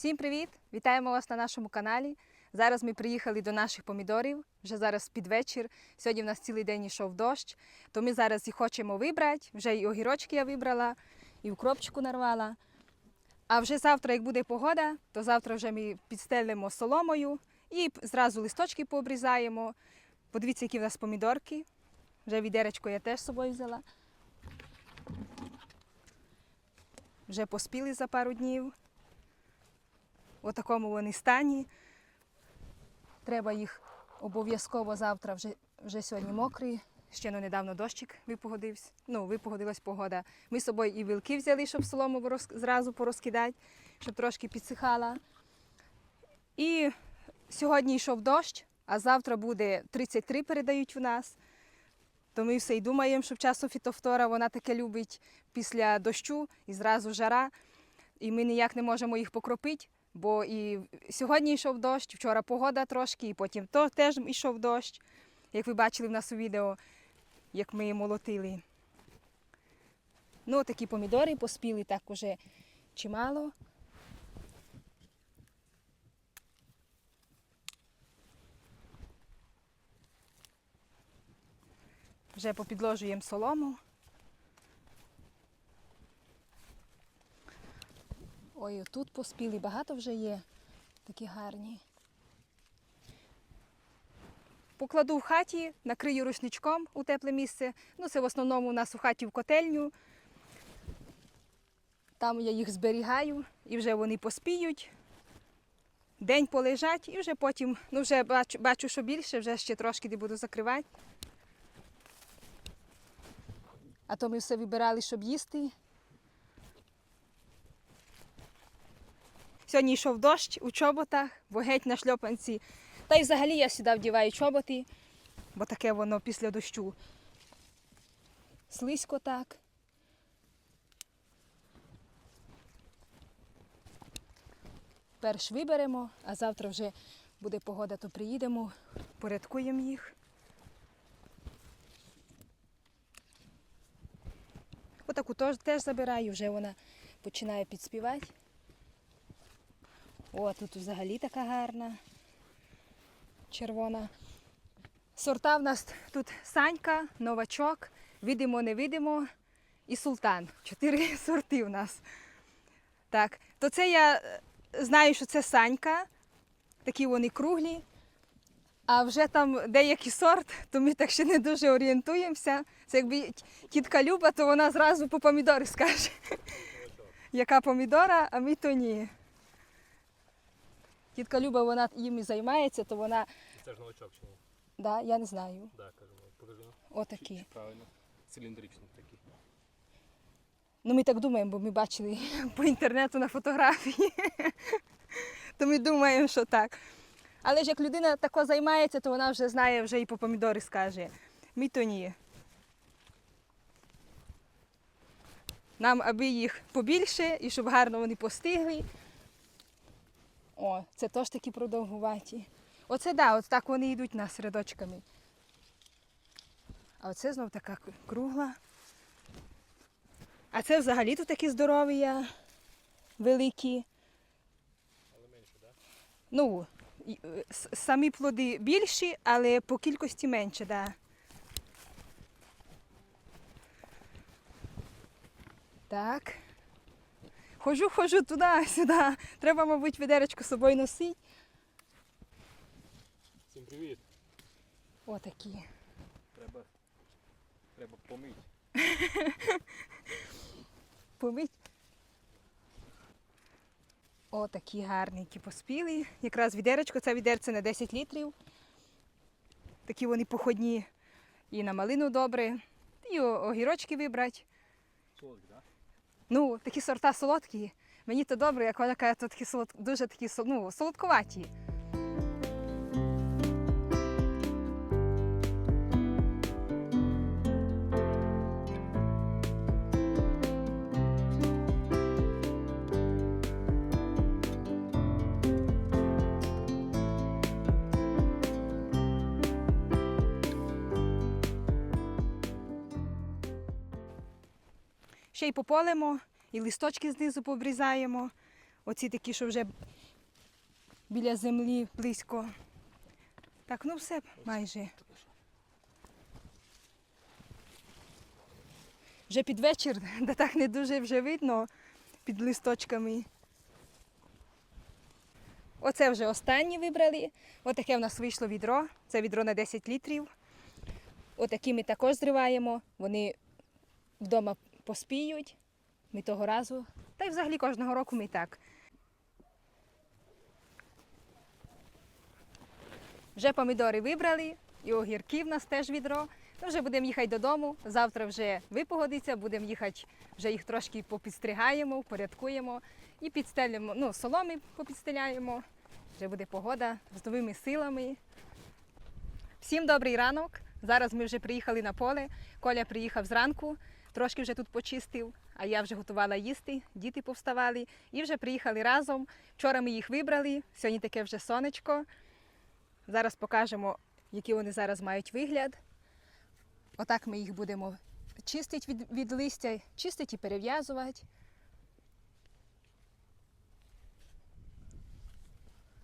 Всім привіт! Вітаємо вас на нашому каналі. Зараз ми приїхали до наших помідорів. Вже зараз під вечір. Сьогодні в нас цілий день йшов дощ, то ми зараз їх хочемо вибрати. Вже і огірочки я вибрала, і укропчику нарвала. А вже завтра, як буде погода, то завтра вже ми підстелимо соломою і зразу листочки пообрізаємо. Подивіться, які в нас помідорки. Вже відеречко я теж з собою взяла. Вже поспіли за пару днів. У такому вони стані. Треба їх обов'язково завтра, вже, вже сьогодні мокрі. Ще ну, недавно дощик випогодився. Ну, випогодилась погода. Ми з собою і вилки взяли, щоб солому роз- зразу порозкидати, щоб трошки підсихала. І сьогодні йшов дощ, а завтра буде 33, передають у нас. То ми все й думаємо, що в часу фітофтора вона таке любить після дощу і зразу жара. І ми ніяк не можемо їх покропити, бо і сьогодні йшов дощ, вчора погода трошки, і потім то теж йшов дощ, як ви бачили в нас у відео, як ми молотили. Ну, такі помідори поспіли так уже чимало. Вже попідложуємо солому. Ой, тут поспіли, багато вже є. Такі гарні. Покладу в хаті, накрию рушничком у тепле місце. Ну, це в основному у нас у хаті в котельню. Там я їх зберігаю і вже вони поспіють. День полежать і вже потім, ну вже бачу, бачу, що більше, вже ще трошки де буду закривати. А то ми все вибирали, щоб їсти. Сьогодні йшов дощ у чоботах, бо геть на шльопанці. Та й взагалі я сюди вдіваю чоботи, бо таке воно після дощу. Слизько так. Перш виберемо, а завтра вже буде погода, то приїдемо, порядкуємо їх. Отаку теж, забираю, вже вона починає підспівати. О, тут взагалі така гарна, червона. Сорта в нас тут Санька, новачок, видимо, не видимо і султан. Чотири сорти в нас. Так, то це я е, знаю, що це Санька, такі вони круглі. А вже там деякий сорт, то ми так ще не дуже орієнтуємося. Це якби тітка Люба, то вона зразу по помідори скаже. Яка помідора, а ми то ні. Тітка Люба, вона їм і займається, то вона, Це ж новачок чи ні? да, я не знаю. Да, кажу, ну, покажи. Отакі. Чи Правильно. Циліндричний такий. Ну ми так думаємо, бо ми бачили по інтернету на фотографії. То ми думаємо, що так. Але ж як людина тако займається, то вона вже знає, вже і по помідори скаже. Ми то ні. Нам аби їх побільше і щоб гарно вони постигли. О, це теж такі продовгуваті. Оце да, от так вони йдуть нас рядочками. А оце знов така кругла. А це взагалі тут такі здорові, я, великі. Але менше, так? Ну, і, е, самі плоди більші, але по кількості менше, да. Так. Хожу, хожу туди, сюди. Треба, мабуть, відеречко з собою носити. Всім привіт. Отакі. Треба, треба помити. Помить. О, такі гарненькі поспіли. Якраз відеречко, це відерце на 10 літрів. Такі вони походні. І на малину добре. І огірочки вибрати. Ну, такі сорта солодкі. Мені то добре, як вона каже, то такі солод... дуже такі ну, солодковаті. Й пополимо, і листочки знизу пообрізаємо. Оці такі, що вже біля землі близько. Так, ну все майже. Вже під вечір, де так не дуже вже видно під листочками. Оце вже останнє вибрали. Отаке в нас вийшло відро. Це відро на 10 літрів. Отакі ми також зриваємо. Вони вдома поспіють. Ми того разу. Та й взагалі кожного року ми так. Вже помідори вибрали, і огірки в нас теж відро. Ну, вже будемо їхати додому. Завтра вже випогодиться, будемо їхати, вже їх трошки попідстригаємо, впорядкуємо і підстелимо, ну, соломи попідстеляємо. Вже буде погода з новими силами. Всім добрий ранок. Зараз ми вже приїхали на поле. Коля приїхав зранку, трошки вже тут почистив, а я вже готувала їсти, діти повставали і вже приїхали разом. Вчора ми їх вибрали, сьогодні таке вже сонечко. Зараз покажемо, який вони зараз мають вигляд. Отак ми їх будемо чистити від, від листя, чистити і перев'язувати.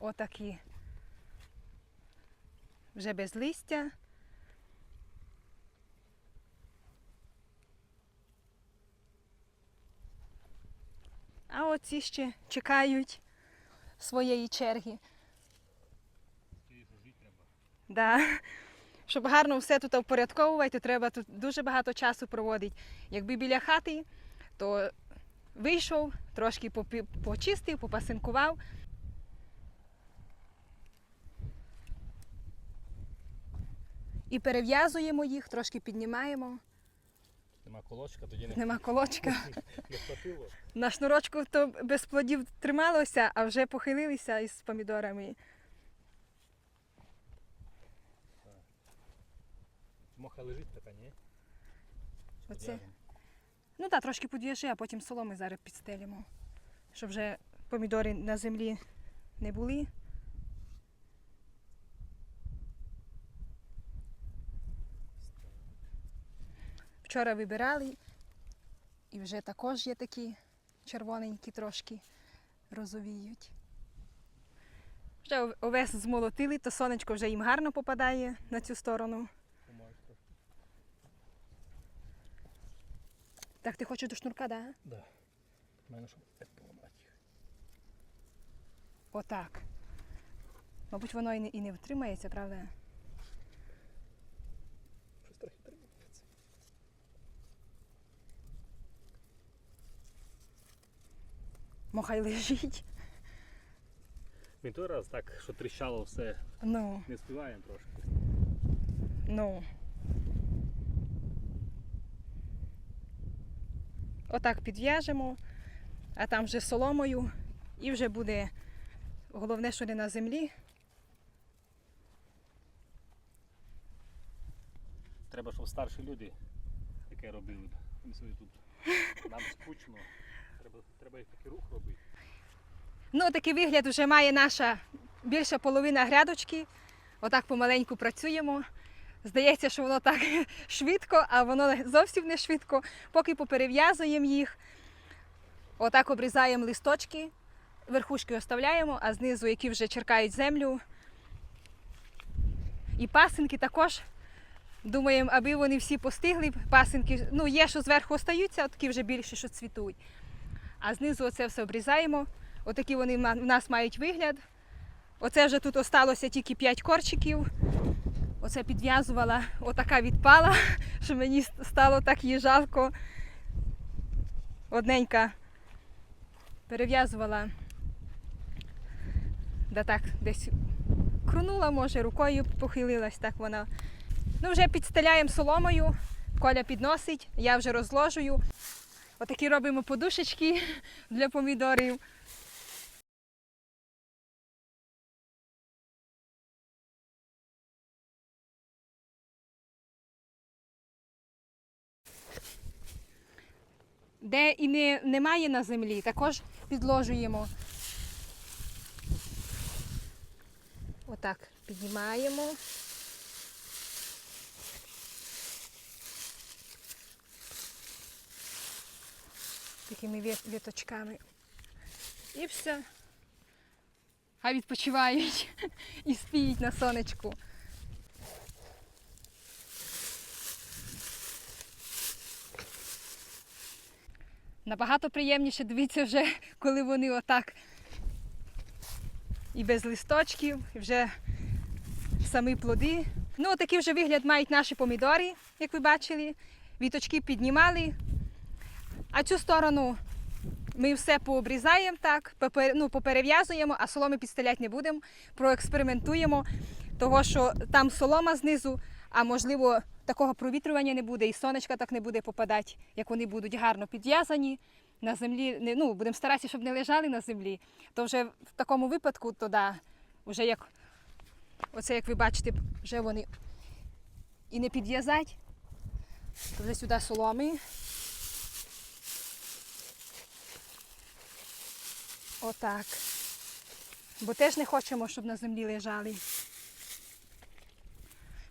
Отакі. Вже без листя. А оці ще чекають своєї черги. Да. Щоб гарно все тут впорядковувати, треба тут дуже багато часу проводити. Якби біля хати, то вийшов, трошки почистив, попасинкував. І перев'язуємо їх, трошки піднімаємо. Нема колочка, тоді не, Нема колочка. не хватило. На шнурочку то без плодів трималося, а вже похилилися із помідорами. Моха лежить така, ні? Чи Оце. Ну так, трошки подв'яжи, а потім соломи зараз підстелимо. Щоб вже помідори на землі не були. Вчора вибирали, і вже також є такі червоненькі трошки розовіють. Вже овес змолотили, то сонечко вже їм гарно попадає на цю сторону. Так, ти хочеш до шнурка, так? Да? Да. У мене щоб так поламати їх. Отак. Мабуть, воно і не, і не втримається, правда? Мохай лежить. Він той раз так, що тріщало все, Ну, не співаємо трошки. ну. Отак підв'яжемо, а там вже соломою і вже буде головне, що не на землі. Треба, щоб старші люди таке робили. б. Вони собі тут. Нам скучно. Треба, треба такий рух робити. Ну, такий вигляд вже має наша більша половина грядочки. Отак помаленьку працюємо. Здається, що воно так швидко, а воно зовсім не швидко. Поки поперев'язуємо їх. Отак обрізаємо листочки, верхушки оставляємо, а знизу, які вже черкають землю. І пасинки також. Думаємо, аби вони всі постигли. Пасинки, ну, є, що зверху остаються, а такі вже більші, що цвітуть. А знизу оце все обрізаємо. Отакі вони в нас мають вигляд. Оце вже тут осталося тільки 5 корчиків. Оце підв'язувала, отака відпала, що мені стало так її жалко. Одненька перев'язувала. Да так, десь крунула, може, рукою похилилась, так вона. Ну, вже підстеляємо соломою, коля підносить, я вже розложую. Отакі робимо подушечки для помідорів. Де і не, немає на землі, також підложуємо. Отак піднімаємо. Такими віт- віточками. І все. Хай відпочивають і спіють на сонечку. Набагато приємніше дивіться вже, коли вони отак і без листочків, і вже самі плоди. Ну, такий вже вигляд мають наші помідори, як ви бачили. Віточки піднімали. А цю сторону ми все пообрізаємо так, попер- ну, поперев'язуємо, а соломи підстеляти не будемо. Проекспериментуємо, того що там солома знизу, а можливо такого провітрювання не буде, і сонечка так не буде попадати, як вони будуть гарно підв'язані. На землі, ну, будемо старатися, щоб не лежали на землі. То вже в такому випадку, то да, вже як оце, як ви бачите, вже вони і не підв'язать, то вже сюди соломи. Отак. Бо теж не хочемо, щоб на землі лежали.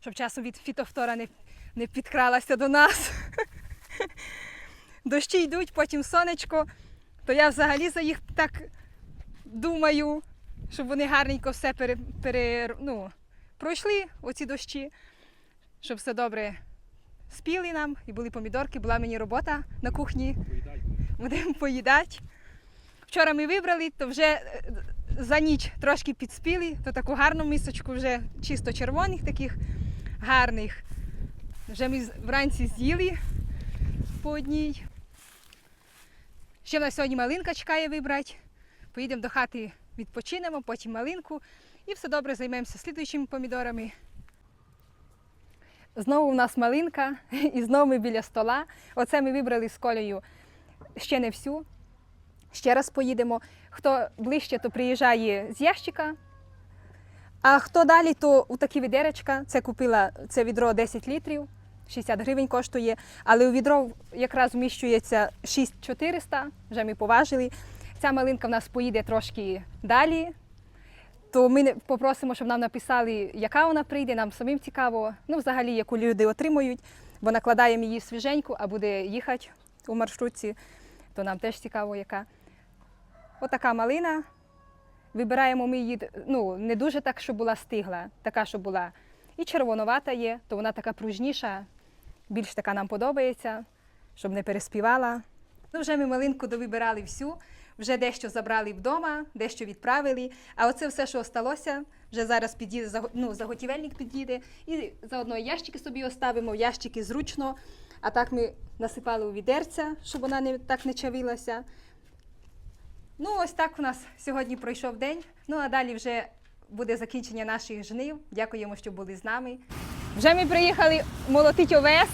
Щоб часом від фітофтора не, не підкралася до нас. Дощі йдуть, потім сонечко, то я взагалі за їх так думаю, щоб вони гарненько все пере, пере, ну, пройшли, оці дощі, щоб все добре спіли нам і були помідорки, була мені робота на кухні будемо поїдати. Вчора ми вибрали, то вже е, за ніч трошки підспіли, то таку гарну мисочку вже чисто червоних таких гарних. Вже ми вранці з'їли по одній. Ще в нас сьогодні малинка чекає вибрати. Поїдемо до хати, відпочинемо, потім малинку і все добре займемося слідуючими помідорами. Знову у нас малинка, і знову ми біля стола. Оце ми вибрали з колею ще не всю. Ще раз поїдемо. Хто ближче, то приїжджає з ящика. А хто далі, то у такі відеречка. Це купила це відро 10 літрів, 60 гривень коштує. Але у відро якраз вміщується 6400, вже ми поважили. Ця малинка в нас поїде трошки далі. То ми попросимо, щоб нам написали, яка вона прийде, нам самим цікаво. Ну, взагалі, яку люди отримують, бо накладаємо її свіженьку, а буде їхати у маршрутці, то нам теж цікаво, яка. Отака малина. Вибираємо ми її ну, не дуже так, щоб була стигла, така, щоб була і червонувата є, то вона така пружніша, більш така нам подобається, щоб не переспівала. Ну, вже ми малинку довибирали всю, вже дещо забрали вдома, дещо відправили. А оце все, що осталося, вже зараз під'їде, ну, заготівельник під'їде. І заодно ящики собі оставимо, ящики зручно. А так ми насипали у відерця, щоб вона не, так не чавилася. Ну, ось так у нас сьогодні пройшов день. Ну, а далі вже буде закінчення наших жнив. Дякуємо, що були з нами. Вже ми приїхали молотити овес.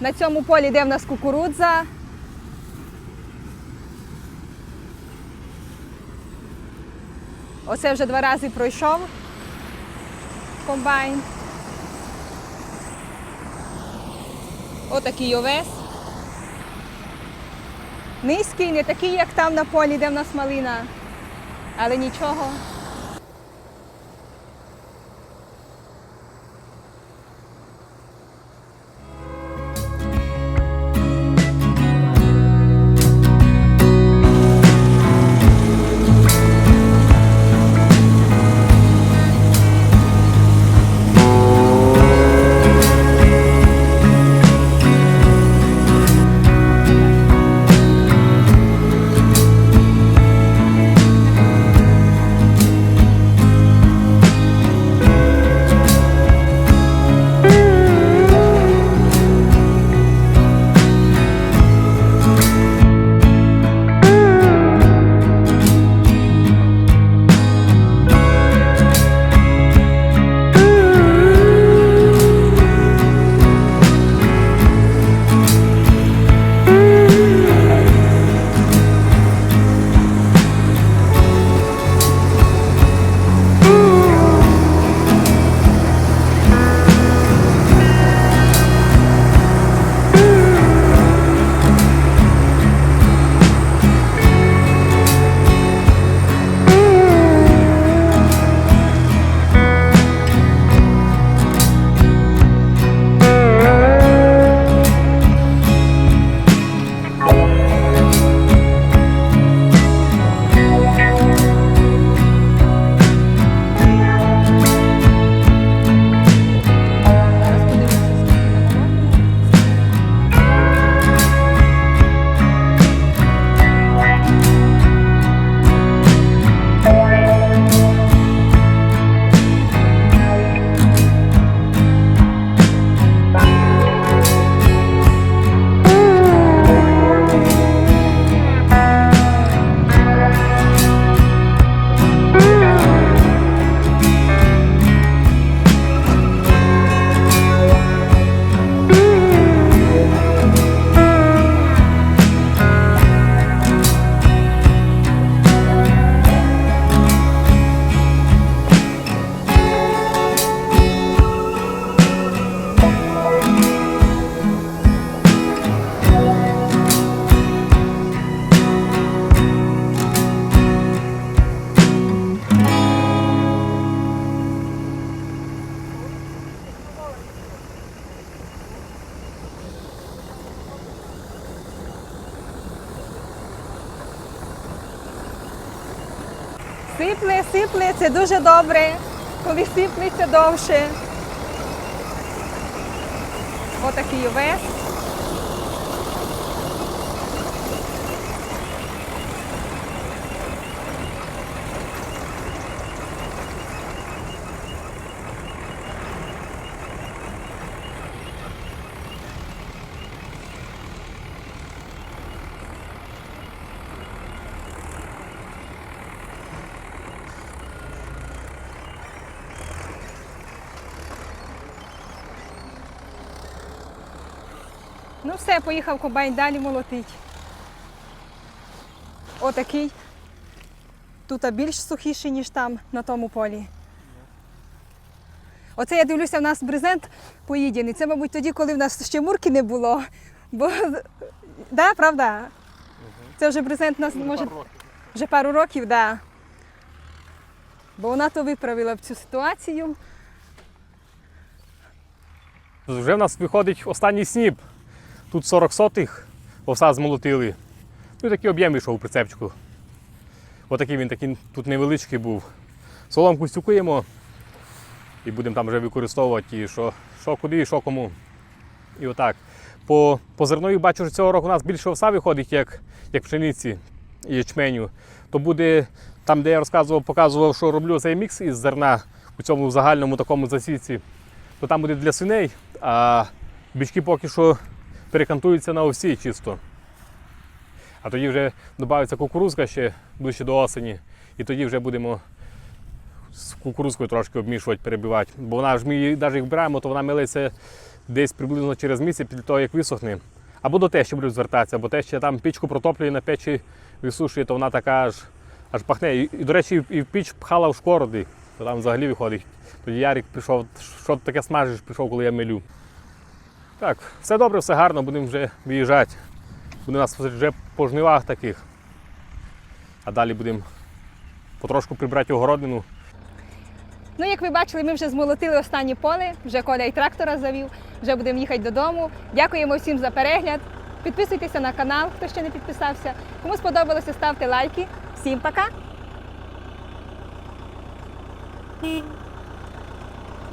На цьому полі, де в нас кукурудза. Оце вже два рази пройшов комбайн. Отакий овес. Низький, не такий, як там на полі, де в нас малина. Але нічого. Це дуже добре, коли сипнеться довше. Отакий овес. Ну все, поїхав комбайн далі молотить. Отакий. Тут більш сухіший, ніж там на тому полі. Оце я дивлюся, в нас брезент поїдений. Це, мабуть, тоді, коли в нас ще мурки не було. Бо, да, правда? Це вже брезент у нас може вже пару років, да. Бо вона то виправила в цю ситуацію. Вже в нас виходить останній сніп. Тут 40 сотих овса змолотили. Ну і такий об'єм вийшов у прицепчику. Отакий він такий тут невеличкий був. Соломку стюкуємо і будемо там вже використовувати, і що, що куди і що кому. І отак. По, по зернові бачу, що цього року у нас більше овса виходить, як, як пшениці і ячменю. То буде там, де я розказував, показував, що роблю цей мікс із зерна у цьому загальному такому засіці, то там буде для свиней, а бічки поки що перекантуються на овсі чисто. А тоді вже додається кукурузка ще ближче до осені. І тоді вже будемо з кукурузкою трошки обмішувати, перебивати. Бо вона ж ми її навіть як то вона милиться десь приблизно через місяць після того, як висохне. Або до тещі будуть звертатися, бо теща там пічку протоплює на печі, висушує, то вона така аж, аж пахне. І, і, до речі, і піч пхала в шкороди, то там взагалі виходить. Тоді Ярик прийшов, що таке смажиш, прийшов, коли я милю. Так, все добре, все гарно, будемо вже виїжджати. Буде нас вже по жнивах таких. А далі будемо потрошку прибрати огородину. Ну, як ви бачили, ми вже змолотили останнє поле, вже Коля і трактора завів, вже будемо їхати додому. Дякуємо всім за перегляд. Підписуйтеся на канал, хто ще не підписався. Кому сподобалося, ставте лайки. Всім пока!